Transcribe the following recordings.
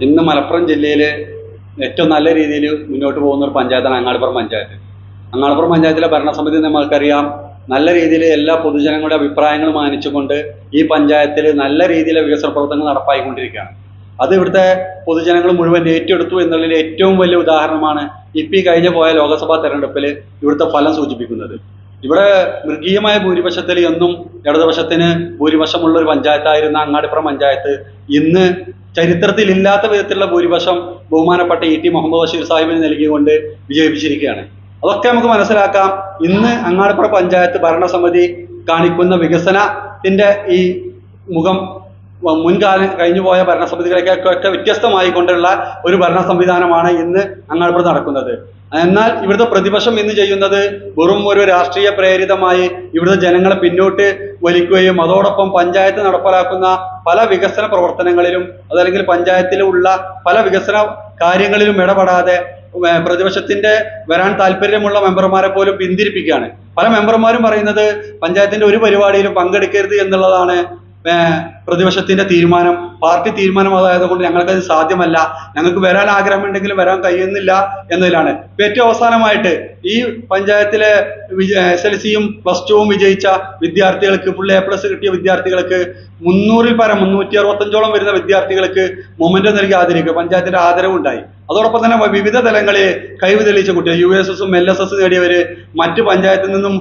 ഇന്ന് മലപ്പുറം ജില്ലയിൽ ഏറ്റവും നല്ല രീതിയിൽ മുന്നോട്ട് പോകുന്ന ഒരു പഞ്ചായത്താണ് അങ്ങാടിപ്പുറം പഞ്ചായത്ത്. അങ്ങാടിപ്പുറം പഞ്ചായത്തിലെ ഭരണസമിതി നമ്മൾക്കറിയാം. നല്ല രീതിയിൽ എല്ലാ പൊതുജനങ്ങളുടെ അഭിപ്രായങ്ങളും മാനിച്ചുകൊണ്ട് ഈ പഞ്ചായത്തിൽ നല്ല രീതിയിലെ വികസന പ്രവർത്തനങ്ങൾ നടപ്പായിക്കൊണ്ടിരിക്കുകയാണ്. അത് ഇവിടുത്തെ പൊതുജനങ്ങൾ മുഴുവൻ ഏറ്റെടുത്തു എന്നുള്ളതിൽ ഏറ്റവും വലിയ ഉദാഹരണമാണ് ഇപ്പി കഴിഞ്ഞ പോയ ലോക്സഭാ തെരഞ്ഞെടുപ്പിൽ ഇവിടുത്തെ ഫലം സൂചിപ്പിക്കുന്നത്. ഇവിടെ മൃഗീയമായ ഭൂരിപക്ഷത്തിൽ എന്നും ഇടതുപക്ഷത്തിന് ഭൂരിപക്ഷമുള്ള ഒരു പഞ്ചായത്തായിരുന്ന അങ്ങാടിപ്പുറം പഞ്ചായത്ത് ഇന്ന് ചരിത്രത്തിൽ ഇല്ലാത്ത വിധത്തിലുള്ള ഭൂരിപക്ഷം ബഹുമാനപ്പെട്ട ഇ ടി മുഹമ്മദ് ബഷീർ സാഹിബിന് നൽകിക്കൊണ്ട് വിജയിപ്പിച്ചിരിക്കുകയാണ്. അതൊക്കെ നമുക്ക് മനസ്സിലാക്കാം. ഇന്ന് അങ്ങാടിപ്പുറം പഞ്ചായത്ത് ഭരണസമിതി കാണിക്കുന്ന വികസനത്തിന്റെ ഈ മുഖം മുൻകാലം കഴിഞ്ഞു പോയ ഭരണസമിതികളൊക്കെ ഒക്കെ വ്യത്യസ്തമായി കൊണ്ടുള്ള ഒരു ഭരണ സംവിധാനമാണ് ഇന്ന് അങ്ങാടിപ്പുറത്ത് നടക്കുന്നത്. എന്നാൽ ഇവിടുത്തെ പ്രതിപക്ഷം ഇന്ന് ചെയ്യുന്നത് വെറും ഒരു രാഷ്ട്രീയ പ്രേരിതമായി ഇവിടുത്തെ ജനങ്ങളെ പിന്നോട്ട് വലിക്കുകയും അതോടൊപ്പം പഞ്ചായത്ത് നടപ്പിലാക്കുന്ന പല വികസന പ്രവർത്തനങ്ങളിലും അതല്ലെങ്കിൽ പഞ്ചായത്തിലുള്ള പല വികസന കാര്യങ്ങളിലും ഇടപെടാതെ പ്രതിപക്ഷത്തിന്റെ വരാൻ താല്പര്യമുള്ള മെമ്പർമാരെ പോലും പിന്തിരിപ്പിക്കുകയാണ്. പല മെമ്പർമാരും പറയുന്നത് പഞ്ചായത്തിന്റെ ഒരു പരിപാടിയിലും പങ്കെടുക്കരുത് എന്നുള്ളതാണ് പ്രതിപക്ഷത്തിന്റെ തീരുമാനം പാർട്ടി തീരുമാനം അതായത് കൊണ്ട് അത് സാധ്യമല്ല. ഞങ്ങൾക്ക് വരാൻ ആഗ്രഹമുണ്ടെങ്കിൽ വരാൻ കഴിയുന്നില്ല എന്നതിലാണ്. ഏറ്റവും അവസാനമായിട്ട് ഈ പഞ്ചായത്തിലെ എസ് എൽ സിയും പ്ലസ് ടുവും വിജയിച്ച വിദ്യാർത്ഥികൾക്ക് ഫുൾ എ പ്ലസ് കിട്ടിയ വിദ്യാർത്ഥികൾക്ക് മുന്നൂറിൽ പരം മുന്നൂറ്റി അറുപത്തഞ്ചോളം വരുന്ന വിദ്യാർത്ഥികൾക്ക് മൊമെന്റ് നൽകി ആദരിക്കുക. പഞ്ചായത്തിന്റെ ആദരവുണ്ടായി. അതോടൊപ്പം തന്നെ വിവിധ തലങ്ങളിൽ കഴിവ് തെളിയിച്ച കുട്ടികൾ യു എസ് എസും എൽ എസ് എസ് നേടിയവര് മറ്റു പഞ്ചായത്തിൽ നിന്നും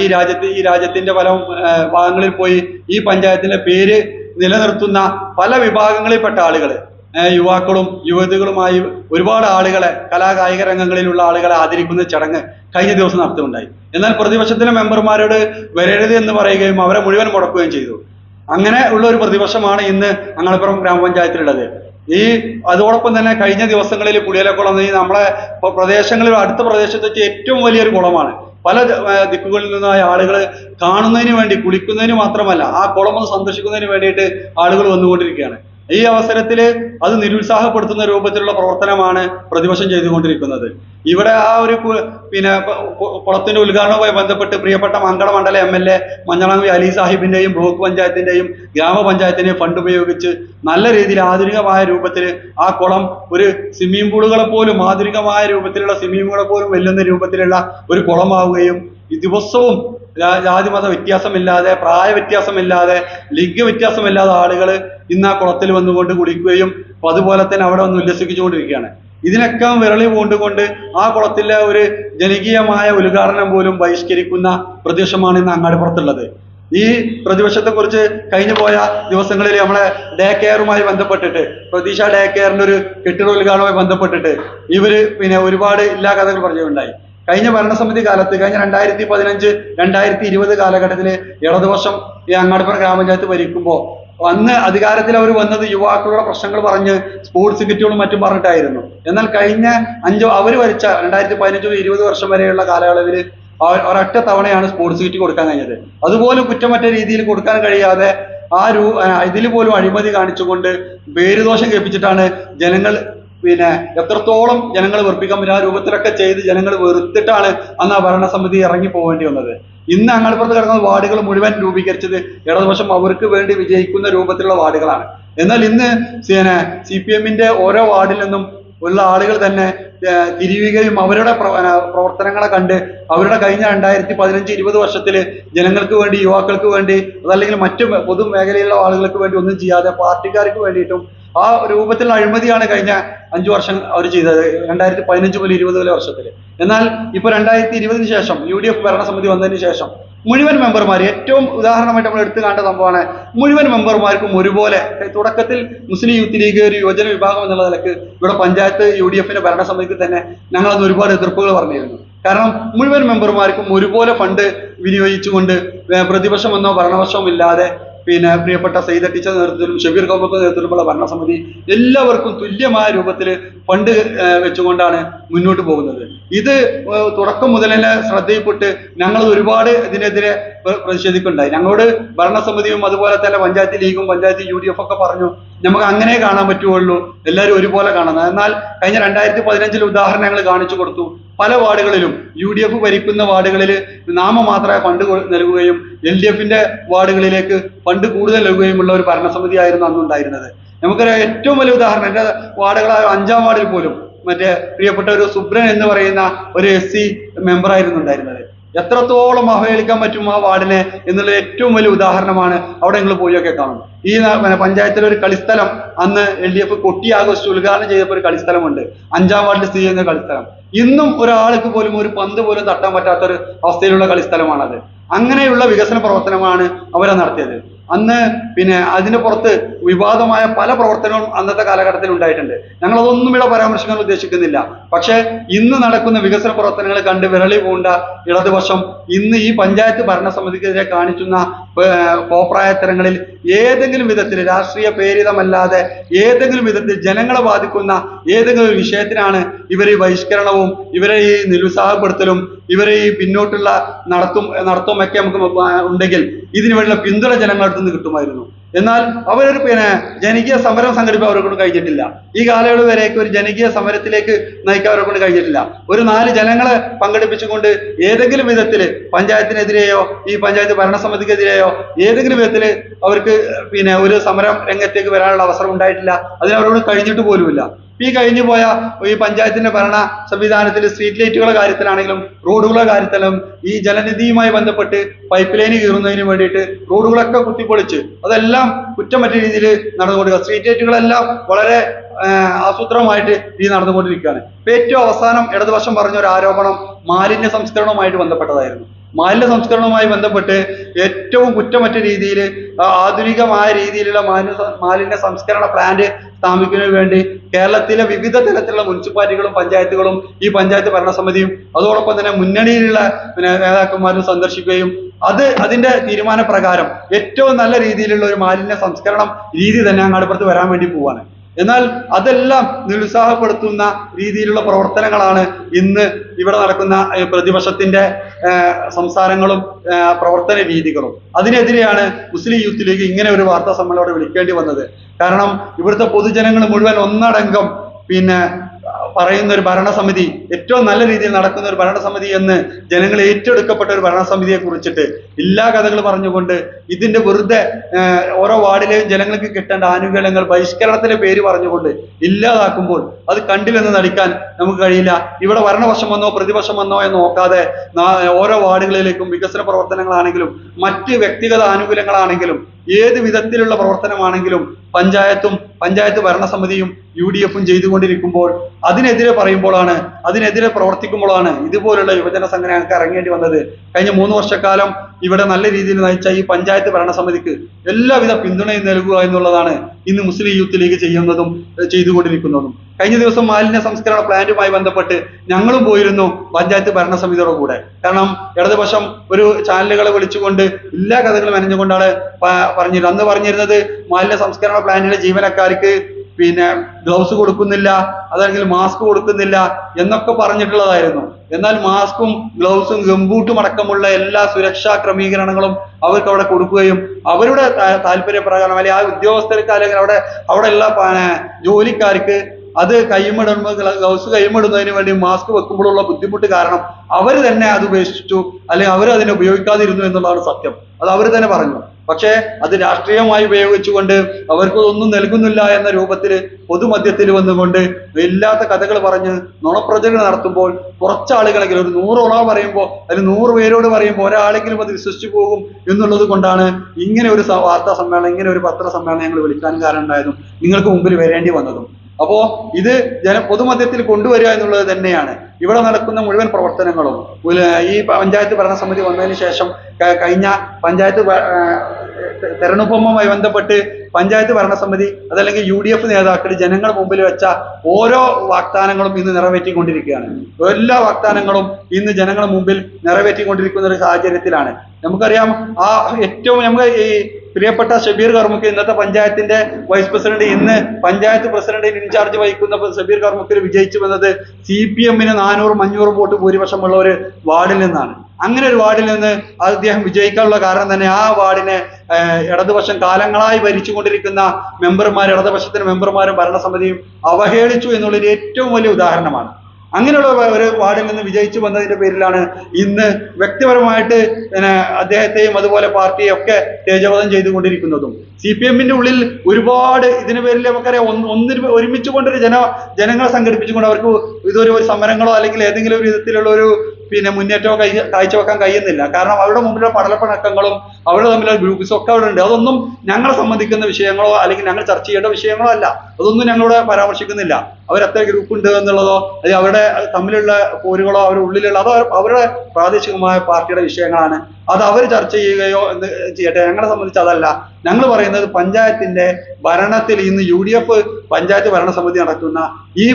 ഈ രാജ്യത്ത് ഈ രാജ്യത്തിന്റെ പല ഭാഗങ്ങളിൽ പോയി ഈ പഞ്ചായത്തിന്റെ പേര് നിലനിർത്തുന്ന പല വിഭാഗങ്ങളിൽപ്പെട്ട ആളുകൾ യുവാക്കളും യുവതികളുമായി ഒരുപാട് ആളുകളെ കലാകായിക രംഗങ്ങളിലുള്ള ആളുകളെ ആദരിക്കുന്ന ചടങ്ങ് കഴിഞ്ഞ ദിവസം നടത്തുകയുണ്ടായി. എന്നാൽ പ്രതിപക്ഷത്തിലെ മെമ്പർമാരോട് വരരുത് എന്ന് പറയുകയും അവരെ മുഴുവൻ മുടക്കുകയും ചെയ്തു. അങ്ങനെ ഉള്ള ഒരു പ്രതിപക്ഷമാണ് ഇന്ന് അങ്ങാടിപ്പുറം ഗ്രാമപഞ്ചായത്തിലുള്ളത്. ഈ അതോടൊപ്പം തന്നെ കഴിഞ്ഞ ദിവസങ്ങളിൽ പുളിയലക്കുളം ഈ നമ്മളെ പ്രദേശങ്ങളിൽ അടുത്ത പ്രദേശത്ത് വെച്ച് ഏറ്റവും വലിയൊരു കുളമാണ്. പല ദിക്കുകളിൽ നിന്നായ ആളുകൾ കാണുന്നതിന് വേണ്ടി കുളിക്കുന്നതിന് മാത്രമല്ല ആ കുളം ഒന്ന് സന്ദർശിക്കുന്നതിന് വേണ്ടിയിട്ട് ആളുകൾ വന്നുകൊണ്ടിരിക്കുകയാണ്. ഈ അവസരത്തിൽ അത് നിരുത്സാഹപ്പെടുത്തുന്ന രൂപത്തിലുള്ള പ്രവർത്തനമാണ് പ്രതിപക്ഷം ചെയ്തുകൊണ്ടിരിക്കുന്നത്. ഇവിടെ ആ ഒരു പിന്നെ കുളത്തിന്റെ ഉദ്ഘാടനവുമായി ബന്ധപ്പെട്ട് പ്രിയപ്പെട്ട മംഗള മണ്ഡല M L A Manjalamkuzhi Ali സാഹിബിന്റെയും block പഞ്ചായത്തിന്റെയും ഗ്രാമപഞ്ചായത്തിന്റെയും ഫണ്ട് ഉപയോഗിച്ച് നല്ല രീതിയിൽ ആധുനികമായ രൂപത്തിൽ ആ കുളം ഒരു സ്വിമ്മിംഗ് പൂളുകളെ പോലും ആധുനികമായ രൂപത്തിലുള്ള സ്വിമ്മിംഗ് പൂളുകളെ പോലും വെല്ലുന്ന രൂപത്തിലുള്ള ഒരു കുളമാവുകയും ദിവസവും ജാതിമത വ്യത്യാസമില്ലാതെ പ്രായ വ്യത്യാസമില്ലാതെ ലിംഗ വ്യത്യാസമില്ലാതെ ആളുകൾ ഇന്ന് ആ കുളത്തിൽ വന്നുകൊണ്ട് കുളിക്കുകയും അതുപോലെ തന്നെ അവിടെ വന്ന് ഉല്ലസിപ്പിച്ചുകൊണ്ടിരിക്കുകയാണ് ഇതിനൊക്കെ വിരളി പൂണ്ടുകൊണ്ട് ആ കുളത്തിലെ ഒരു ജനകീയമായ ഉദ്ഘാടനം പോലും ബഹിഷ്കരിക്കുന്ന പ്രതിപക്ഷമാണ് ഇന്ന് അങ്ങാടിപ്പുറത്തുള്ളത് ഈ പ്രതിപക്ഷത്തെ കുറിച്ച് കഴിഞ്ഞു പോയ ദിവസങ്ങളിൽ നമ്മളെ ഡേ കെയറുമായി ബന്ധപ്പെട്ടിട്ട് പ്രതീക്ഷ ഡേ കെയറിന്റെ ഒരു കെട്ടിട ഉദ്ഘാടനവുമായി ബന്ധപ്പെട്ടിട്ട് ഇവർ പിന്നെ ഒരുപാട് ഇല്ലാ കഥകൾ പറഞ്ഞുണ്ടായി കഴിഞ്ഞ ഭരണസമിതി കാലത്ത് കഴിഞ്ഞ രണ്ടായിരത്തി പതിനഞ്ച് രണ്ടായിരത്തി ഇരുപത് കാലഘട്ടത്തിൽ ഇടതുപക്ഷം ഈ അങ്ങാടിപ്പുറം ഗ്രാമപഞ്ചായത്ത് ഭരിക്കുമ്പോൾ അന്ന് അധികാരത്തിൽ അവർ വന്നത് യുവാക്കളുടെ പ്രശ്നങ്ങൾ പറഞ്ഞ് സ്പോർട്സ് കിറ്റുകളും മറ്റും പറഞ്ഞിട്ടായിരുന്നു. എന്നാൽ കഴിഞ്ഞ അഞ്ചോ അവർ വരിച്ച രണ്ടായിരത്തി പതിനഞ്ച് ഇരുപത് വർഷം വരെയുള്ള കാലയളവിൽ ഒരൊറ്റ തവണയാണ് സ്പോർട്സ് കിറ്റ് കൊടുക്കാൻ കഴിഞ്ഞത്. അതുപോലും കുറ്റമറ്റ രീതിയിൽ കൊടുക്കാൻ കഴിയാതെ ആ രൂ ഇതിൽ പോലും അഴിമതി കാണിച്ചുകൊണ്ട് പേരുദോഷം കേൾപ്പിച്ചിട്ടാണ് ജനങ്ങൾ പിന്നെ എത്രത്തോളം ജനങ്ങൾ വെറുപ്പിക്കാൻ പറ്റും? ആ രൂപത്തിലൊക്കെ ചെയ്ത് ജനങ്ങൾ വെറുത്തിട്ടാണ് അന്ന് ആ ഭരണസമിതി ഇറങ്ങി പോകേണ്ടി വന്നത്. ഇന്ന് അങ്ങാടിപ്പുറത്ത് കിടക്കുന്ന വാർഡുകൾ മുഴുവൻ രൂപീകരിച്ചത് ഇടതുപക്ഷം അവർക്ക് വേണ്ടി വിജയിക്കുന്ന രൂപത്തിലുള്ള വാർഡുകളാണ്. എന്നാൽ ഇന്ന് സി പി എമ്മിന്റെ ഓരോ വാർഡിൽ നിന്നും ഉള്ള ആളുകൾ തന്നെ തിരിയുകയും അവരുടെ പ്രവർത്തനങ്ങളെ കണ്ട് അവരുടെ കഴിഞ്ഞ രണ്ടായിരത്തി പതിനഞ്ച് ഇരുപത് വർഷത്തിൽ ജനങ്ങൾക്ക് വേണ്ടി യുവാക്കൾക്ക് വേണ്ടി അതല്ലെങ്കിൽ മറ്റു പൊതുമേഖലയിലുള്ള ആളുകൾക്ക് വേണ്ടി ഒന്നും ചെയ്യാതെ പാർട്ടിക്കാർക്ക് വേണ്ടിയിട്ടും ആ രൂപത്തിലുള്ള അഴിമതിയാണ് കഴിഞ്ഞ അഞ്ചു വർഷം അവർ ചെയ്തത്. രണ്ടായിരത്തി പതിനഞ്ച് മുതൽ ഇരുപത് വർഷത്തിൽ എന്നാൽ ഇപ്പൊ രണ്ടായിരത്തി ഇരുപതിന് ശേഷം യു ഡി എഫ് ഭരണസമിതി വന്നതിന് ശേഷം മുഴുവൻ മെമ്പർമാർ ഏറ്റവും ഉദാഹരണമായിട്ട് നമ്മൾ എടുത്തു കാണേണ്ട സംഭവമാണ് മുഴുവൻ മെമ്പർമാർക്കും ഒരുപോലെ തുടക്കത്തിൽ മുസ്ലിം യൂത്ത് ലീഗ് ഒരു യുവജന വിഭാഗം എന്നുള്ള നിലയ്ക്ക് ഇവിടെ പഞ്ചായത്ത് യു ഡി എഫിന്റെ ഭരണസമിതിക്ക് തന്നെ അന്ന് ഒരുപാട് എതിർപ്പുകൾ പറഞ്ഞിരുന്നു. കാരണം മുഴുവൻ മെമ്പർമാർക്കും ഒരുപോലെ ഫണ്ട് വിനിയോഗിച്ചുകൊണ്ട് ഏർ പ്രതിപക്ഷം എന്നോ ഭരണപക്ഷമോ ഇല്ലാതെ പിന്നെ പ്രിയപ്പെട്ട സൈദ ടീച്ചർ നേതൃത്വത്തിലും ഷബീർ കൗബക്ക് നേതൃത്വത്തിലുമുള്ള ഭരണസമിതി എല്ലാവർക്കും തുല്യമായ രൂപത്തിൽ ഫണ്ട് വെച്ചുകൊണ്ടാണ് മുന്നോട്ട് പോകുന്നത്. ഇത് തുടക്കം മുതൽ തന്നെ ശ്രദ്ധയിൽപ്പെട്ട് ഞങ്ങൾ ഒരുപാട് ഇതിനെതിരെ പ്ര- പ്രതിഷേധിക്കുന്നുണ്ടായി. ഞങ്ങളോട് ഭരണസമിതിയും അതുപോലെ തന്നെ പഞ്ചായത്ത് ലീഗും പഞ്ചായത്ത് യു ഒക്കെ പറഞ്ഞു നമുക്ക് അങ്ങനെ കാണാൻ പറ്റുള്ളൂ എല്ലാവരും ഒരുപോലെ കാണുന്നത് എന്നാൽ കഴിഞ്ഞ രണ്ടായിരത്തി പതിനഞ്ചിൽ ഉദാഹരണങ്ങൾ കാണിച്ചു കൊടുത്തു. പല വാർഡുകളിലും യു ഡി എഫ് ഭരിക്കുന്ന വാർഡുകളിൽ നാമമാത്രമായ ഫണ്ട് നൽകുകയും എൽ ഡി എഫിന്റെ വാർഡുകളിലേക്ക് ഫണ്ട് കൂടുതൽ നൽകുകയുമുള്ള ഒരു ഭരണസമിതിയായിരുന്നു അന്നുണ്ടായിരുന്നത്. നമുക്കറിയാം ഏറ്റവും വലിയ ഉദാഹരണം എന്റെ വാർഡുകളായ അഞ്ചാം വാർഡിൽ പോലും മറ്റേ പ്രിയപ്പെട്ട ഒരു സുബ്രൻ എന്ന് പറയുന്ന ഒരു എസ് സി മെമ്പറായിരുന്നു ഉണ്ടായിരുന്നത്. എത്രത്തോളം അവഹേളിക്കാൻ പറ്റും ആ വാർഡിനെ എന്നുള്ള ഏറ്റവും വലിയ ഉദാഹരണമാണ് അവിടെ നിങ്ങൾ പോയൊക്കെ കാണും ഈ പഞ്ചായത്തിലെ ഒരു കളിസ്ഥലം അന്ന് എൽ ഡി എഫ് കൊട്ടി ആഘോഷിച്ച് ഉദ്ഘാടനം ചെയ്തപ്പോൾ ഒരു കളിസ്ഥലമുണ്ട്. അഞ്ചാം വാർഡിൽ സ്ഥിതി ചെയ്യുന്ന കളിസ്ഥലം. ഇന്നും ഒരാൾക്ക് പോലും ഒരു പന്ത് പോലും തട്ടാൻ പറ്റാത്ത ഒരു അവസ്ഥയിലുള്ള കളിസ്ഥലമാണത്. അങ്ങനെയുള്ള വികസന പ്രവർത്തനമാണ് അവരെ നടത്തിയത്. അന്ന് പിന്നെ അതിന് പുറത്ത് വിവാദമായ പല പ്രവർത്തനങ്ങളും അന്നത്തെ കാലഘട്ടത്തിൽ ഉണ്ടായിട്ടുണ്ട്. ഞങ്ങൾ അതൊന്നും ഇവിടെ പരാമർശിക്കാൻ ഉദ്ദേശിക്കുന്നില്ല. പക്ഷേ ഇന്ന് നടക്കുന്ന വികസന പ്രവർത്തനങ്ങൾ കണ്ട് വിരളി പൂണ്ട ഇടതുപക്ഷം ഇന്ന് ഈ പഞ്ചായത്ത് ഭരണസമിതിക്കെതിരെ കാണിക്കുന്ന കോപ്രായത്തരങ്ങളിൽ ഏതെങ്കിലും വിധത്തിൽ രാഷ്ട്രീയ പ്രേരിതമല്ലാതെ ഏതെങ്കിലും വിധത്തിൽ ജനങ്ങളെ ബാധിക്കുന്ന ഏതെങ്കിലും വിഷയത്തിനാണ് ഇവർ ഈ ബഹിഷ്കരണവും ഇവരെ ഈ നിരുത്സാഹപ്പെടുത്തലും ഇവരെ ഈ പിന്നോട്ടുള്ള നടത്തും നടത്തും ഒക്കെ നമുക്ക് ഉണ്ടെങ്കിൽ ഇതിനു വേണ്ടിയുള്ള പിന്തുണ ജനങ്ങളുടെ അടുത്ത് നിന്ന് കിട്ടുമായിരുന്നു. എന്നാൽ അവരൊരു പിന്നെ ജനകീയ സമരം സംഘടിപ്പിക്കാൻ അവരെ കൊണ്ട് കഴിഞ്ഞിട്ടില്ല. ഈ കാലയളവ് വരെയൊക്കെ ഒരു ജനകീയ സമരത്തിലേക്ക് നയിക്കാൻ അവരെ കൊണ്ട് കഴിഞ്ഞിട്ടില്ല. ഒരു നാല് ജനങ്ങളെ പങ്കെടുപ്പിച്ചുകൊണ്ട് ഏതെങ്കിലും വിധത്തിൽ പഞ്ചായത്തിനെതിരെയോ ഈ പഞ്ചായത്ത് ഭരണസമിതിക്കെതിരെയോ ഏതെങ്കിലും വിധത്തിൽ അവർക്ക് പിന്നെ ഒരു സമരം രംഗത്തേക്ക് വരാനുള്ള അവസരം ഉണ്ടായിട്ടില്ല. അതിന് അവരോട് കഴിഞ്ഞിട്ട് പോലുമില്ല. ഈ കഴിഞ്ഞു പോയ ഈ പഞ്ചായത്തിന്റെ ഭരണ സംവിധാനത്തിൽ സ്ട്രീറ്റ് ലൈറ്റുകളുടെ കാര്യത്തിലാണെങ്കിലും റോഡുകളുടെ കാര്യത്തിലും ഈ ജലനിധിയുമായി ബന്ധപ്പെട്ട് പൈപ്പ് ലൈൻ കീറുന്നതിന് വേണ്ടിയിട്ട് റോഡുകളൊക്കെ കുത്തിപ്പൊളിച്ച് അതെല്ലാം കുറ്റമറ്റ രീതിയിൽ നടന്നുകൊണ്ടിരിക്കുക. സ്ട്രീറ്റ് ലൈറ്റുകളെല്ലാം വളരെ ആസൂത്രമായിട്ട് ഈ നടന്നുകൊണ്ടിരിക്കുകയാണ്. ഏറ്റവും അവസാനം ഇടതുപക്ഷം പറഞ്ഞ ഒരു ആരോപണം മാലിന്യ സംസ്കരണവുമായിട്ട് ബന്ധപ്പെട്ടതായിരുന്നു. മാലിന്യ സംസ്കരണവുമായി ബന്ധപ്പെട്ട് ഏറ്റവും കുറ്റമറ്റ രീതിയിൽ ആധുനികമായ രീതിയിലുള്ള മാലിന്യ മാലിന്യ സംസ്കരണ പ്ലാന്റ് സ്ഥാപിക്കുന്നതിന് വേണ്ടി കേരളത്തിലെ വിവിധ തരത്തിലുള്ള മുനിസിപ്പാലിറ്റികളും പഞ്ചായത്തുകളും ഈ പഞ്ചായത്ത് ഭരണസമിതിയും അതോടൊപ്പം തന്നെ മുന്നണിയിലുള്ള പിന്നെ നേതാക്കന്മാരും സന്ദർശിക്കുകയും അത് അതിന്റെ തീരുമാനപ്രകാരം ഏറ്റവും നല്ല രീതിയിലുള്ള ഒരു മാലിന്യ സംസ്കരണം രീതി തന്നെ അങ്ങാടിപ്പുറത്ത് വരാൻ വേണ്ടി പോവാണ്. എന്നാൽ അതെല്ലാം നിരുത്സാഹപ്പെടുത്തുന്ന രീതിയിലുള്ള പ്രവർത്തനങ്ങളാണ് ഇന്ന് ഇവിടെ നടക്കുന്ന പ്രതിപക്ഷത്തിന്റെ സംസാരങ്ങളും പ്രവർത്തന രീതികളും. അതിനെതിരെയാണ് മുസ്ലിം യൂത്ത് ലീഗ് ഇങ്ങനെ ഒരു വാർത്താ സമ്മേളനം വിളിക്കേണ്ടി വന്നത്. കാരണം ഇവിടുത്തെ പൊതുജനങ്ങൾ മുഴുവൻ ഒന്നടങ്കം പിന്നെ പറയുന്ന ഒരു ഭരണസമിതി ഏറ്റവും നല്ല രീതിയിൽ നടക്കുന്ന ഒരു ഭരണസമിതി എന്ന് ജനങ്ങൾ ഏറ്റെടുക്കപ്പെട്ട ഒരു ഭരണസമിതിയെ കുറിച്ചിട്ട് എല്ലാ കഥകൾ പറഞ്ഞുകൊണ്ട് ഇതിന്റെ വെറുതെ ഓരോ വാർഡിലെയും ജനങ്ങൾക്ക് കിട്ടേണ്ട ആനുകൂല്യങ്ങൾ ബഹിഷ്കരണത്തിന്റെ പേര് പറഞ്ഞുകൊണ്ട് ഇല്ലാതാക്കുമ്പോൾ അത് കണ്ടില്ലെന്ന് നടിക്കാൻ നമുക്ക് കഴിയില്ല. ഇവിടെ ഭരണപക്ഷം വന്നോ പ്രതിപക്ഷം വന്നോ എന്ന് നോക്കാതെ ഓരോ വാർഡുകളിലേക്കും വികസന പ്രവർത്തനങ്ങളാണെങ്കിലും മറ്റ് വ്യക്തിഗത ആനുകൂല്യങ്ങളാണെങ്കിലും ഏത് വിധത്തിലുള്ള പ്രവർത്തനമാണെങ്കിലും പഞ്ചായത്തും പഞ്ചായത്ത് ഭരണസമിതിയും യു ഡി എഫും ചെയ്തുകൊണ്ടിരിക്കുമ്പോൾ അതിനെതിരെ പറയുമ്പോഴാണ് അതിനെതിരെ പ്രവർത്തിക്കുമ്പോഴാണ് ഇതുപോലുള്ള യുവജന സംഘടനകൾക്ക് ഇറങ്ങേണ്ടി വന്നത്. കഴിഞ്ഞ മൂന്ന് വർഷക്കാലം ഇവിടെ നല്ല രീതിയിൽ നയിച്ച ഈ പഞ്ചായത്ത് ഭരണസമിതിക്ക് എല്ലാവിധ പിന്തുണയും നൽകുക എന്നുള്ളതാണ് ഇന്ന് മുസ്ലിം യൂത്ത് ലീഗ് ചെയ്യുന്നതും ചെയ്തുകൊണ്ടിരിക്കുന്നതും. കഴിഞ്ഞ ദിവസം മാലിന്യ സംസ്കരണ പ്ലാന്റുമായി ബന്ധപ്പെട്ട് ഞങ്ങളും പോയിരുന്നു പഞ്ചായത്ത് ഭരണസമിതിയുടെ കൂടെ. കാരണം ഇടതുപക്ഷം ഒരു ചാനലുകളെ വിളിച്ചുകൊണ്ട് എല്ലാ കഥകളും അനഞ്ഞുകൊണ്ടാണ് പറഞ്ഞിരുന്നത്. അന്ന് പറഞ്ഞിരുന്നത് മാലിന്യ സംസ്കരണ പ്ലാന്റിലെ ജീവനക്കാർക്ക് പിന്നെ ഗ്ലൗസ് കൊടുക്കുന്നില്ല അതല്ലെങ്കിൽ മാസ്ക് കൊടുക്കുന്നില്ല എന്നൊക്കെ പറഞ്ഞിട്ടുള്ളതായിരുന്നു. എന്നാൽ മാസ്കും ഗ്ലൗസും ഗംബൂട്ടും അടക്കമുള്ള എല്ലാ സുരക്ഷാ ക്രമീകരണങ്ങളും അവർക്ക് അവിടെ കൊടുക്കുകയും അവരുടെ താല്പര്യപ്രകാരം അല്ലെങ്കിൽ ആ ഉദ്യോഗസ്ഥർക്ക് അല്ലെങ്കിൽ അവിടെ അവിടെ ഉള്ള പ- ജോലിക്കാർക്ക് അത് കൈമിടുമ്പോൾ ഗ്ലൗസ് കൈമിടുന്നതിന് വേണ്ടി മാസ്ക് വെക്കുമ്പോഴുള്ള ബുദ്ധിമുട്ട് കാരണം അവർ തന്നെ അത് ഉപേക്ഷിച്ചു അല്ലെങ്കിൽ അവർ അതിനെ ഉപയോഗിക്കാതിരുന്നു എന്നുള്ളതാണ് സത്യം. അത് അവർ തന്നെ പറഞ്ഞു. പക്ഷേ അത് രാഷ്ട്രീയമായി ഉപയോഗിച്ചുകൊണ്ട് അവർക്ക് ഒന്നും നൽകുന്നില്ല എന്ന രൂപത്തിൽ പൊതുമധ്യത്തിൽ വന്നുകൊണ്ട് ഇല്ലാത്ത കഥകൾ പറഞ്ഞ് നുണപ്രചരണം നടത്തുമ്പോൾ കുറച്ചാളുകളെങ്കിലും ഒരു നൂറ് ഉണ പറയുമ്പോൾ അതിൽ നൂറ് പേരോട് പറയുമ്പോൾ ഒരാളെങ്കിലും അത് വിശ്വസിച്ചു പോകും എന്നുള്ളത് കൊണ്ടാണ് ഇങ്ങനെ ഒരു വാർത്താ സമ്മേളനം ഇങ്ങനെ ഒരു പത്ര സമ്മേളനം ഞങ്ങൾ വിളിക്കാൻ കാരണം ഉണ്ടായതും നിങ്ങൾക്ക് മുമ്പിൽ വരേണ്ടി വന്നതും. അപ്പോ ഇത് ജന പൊതുമധ്യത്തിൽ കൊണ്ടുവരിക എന്നുള്ളത് തന്നെയാണ്. ഇവിടെ നടക്കുന്ന മുഴുവൻ പ്രവർത്തനങ്ങളും. ഈ പഞ്ചായത്ത് ഭരണസമിതി വന്നതിന് ശേഷം കഴിഞ്ഞ പഞ്ചായത്ത് തെരഞ്ഞെടുപ്പുമായി ബന്ധപ്പെട്ട് പഞ്ചായത്ത് ഭരണസമിതി അതല്ലെങ്കിൽ യു ഡി എഫ് നേതാക്കൾ ജനങ്ങൾ മുമ്പിൽ വെച്ച ഓരോ വാഗ്ദാനങ്ങളും ഇന്ന് നിറവേറ്റിക്കൊണ്ടിരിക്കുകയാണ്. എല്ലാ വാഗ്ദാനങ്ങളും ഇന്ന് ജനങ്ങളുടെ മുമ്പിൽ നിറവേറ്റിക്കൊണ്ടിരിക്കുന്ന ഒരു സാഹചര്യത്തിലാണ്. നമുക്കറിയാം ആ ഏറ്റവും നമുക്ക് ഈ പ്രിയപ്പെട്ട ഷബീർ കർമുക്ക് ഇന്നത്തെ പഞ്ചായത്തിന്റെ വൈസ് പ്രസിഡന്റ് ഇന്ന് പഞ്ചായത്ത് പ്രസിഡന്റിന് ഇൻചാർജ് വഹിക്കുന്ന ഷബീർ കർമുക്കിൽ വിജയിച്ചു വന്നത് സി പി എമ്മിന് നാനൂറും അഞ്ഞൂറും വോട്ട് ഭൂരിപക്ഷമുള്ള ഒരു വാർഡിൽ നിന്നാണ്. അങ്ങനെ ഒരു വാർഡിൽ നിന്ന് അദ്ദേഹം വിജയിക്കാനുള്ള കാരണം തന്നെ ആ വാർഡിനെ ഇടതുപക്ഷം കാലങ്ങളായി ഭരിച്ചുകൊണ്ടിരിക്കുന്ന മെമ്പർമാർ ഇടതുപക്ഷത്തിന്റെ മെമ്പർമാരും ഭരണസമിതിയും അവഹേളിച്ചു എന്നുള്ളൊരു ഏറ്റവും വലിയ ഉദാഹരണമാണ്. അങ്ങനെയുള്ള ഒരു വാർഡിൽ നിന്ന് വിജയിച്ചു വന്നതിന്റെ പേരിലാണ് ഇന്ന് വ്യക്തിപരമായിട്ട് പിന്നെ അദ്ദേഹത്തെയും അതുപോലെ പാർട്ടിയെ ഒക്കെ തേജോവധം ചെയ്തുകൊണ്ടിരിക്കുന്നതും. സി പി എമ്മിന്റെ ഉള്ളിൽ ഒരുപാട് ഇതിന് പേരിൽ നമുക്കറിയാം ഒന്ന് ഒന്നിന് ഒരുമിച്ചുകൊണ്ടൊരു ജന ജനങ്ങളെ സംഘടിപ്പിച്ചുകൊണ്ട് അവർക്ക് ഇതൊരു ഒരു സമരങ്ങളോ അല്ലെങ്കിൽ ഏതെങ്കിലും ഒരു വിധത്തിലുള്ള ഒരു പിന്നെ മുന്നേറ്റവും കൈ കാഴ്ചവെക്കാൻ കഴിയുന്നില്ല. കാരണം അവരുടെ മുമ്പിലുള്ള പടലപ്പിണക്കങ്ങളും അവരുടെ തമ്മിലുള്ള ഗ്രൂപ്പ്സും ഒക്കെ അവിടെ ഉണ്ട്. അതൊന്നും ഞങ്ങളെ സംബന്ധിക്കുന്ന വിഷയങ്ങളോ അല്ലെങ്കിൽ ഞങ്ങൾ ചർച്ച ചെയ്യേണ്ട വിഷയങ്ങളോ അല്ല. അതൊന്നും ഞങ്ങളിവിടെ പരാമർശിക്കുന്നില്ല. അവരെത്ര ഗ്രൂപ്പ് ഉണ്ട് എന്നുള്ളതോ അല്ലെങ്കിൽ അവരുടെ തമ്മിലുള്ള പോരുകളോ അവരുടെ ഉള്ളിലുള്ള അതോ അവരുടെ പ്രാദേശികമായ പാർട്ടിയുടെ വിഷയങ്ങളാണ്. അത് അവർ ചർച്ച ചെയ്യുകയോ എന്ന് ചെയ്യട്ടെ ഞങ്ങളെ സംബന്ധിച്ച് അതല്ല. ഞങ്ങൾ പറയുന്നത് പഞ്ചായത്തിന്റെ ഭരണത്തിൽ ഇന്ന് യു ഡി എഫ് പഞ്ചായത്ത് ഭരണസമിതി നടത്തുന്ന ഈ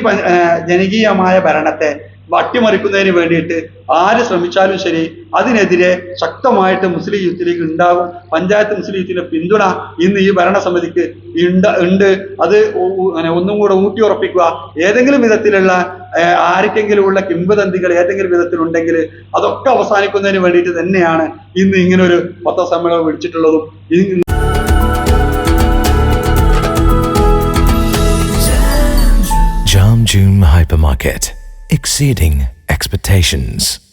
ജനകീയമായ ഭരണത്തെ അട്ടിമറിക്കുന്നതിന് വേണ്ടിയിട്ട് ആര് ശ്രമിച്ചാലും ശരി അതിനെതിരെ ശക്തമായിട്ട് മുസ്ലിം യൂത്ത് ലീഗ് ഉണ്ടാകും പഞ്ചായത്ത് മുസ്ലിം യുദ്ധത്തിന്റെ പിന്തുണ ഇന്ന് ഈ ഭരണസമിതിക്ക് ഉണ്ട് ഉണ്ട്. അത് ഒന്നും കൂടെ ഊട്ടി ഉറപ്പിക്കുക. ഏതെങ്കിലും വിധത്തിലുള്ള ആർക്കെങ്കിലും ഉള്ള കിംവദന്തികൾ ഏതെങ്കിലും വിധത്തിലുണ്ടെങ്കിൽ അതൊക്കെ അവസാനിക്കുന്നതിന് വേണ്ടിയിട്ട് തന്നെയാണ് ഇന്ന് ഇങ്ങനെ ഒരു പത്രസമ്മേളനം വിളിച്ചിട്ടുള്ളതും. June Hypermarket. Exceeding expectations.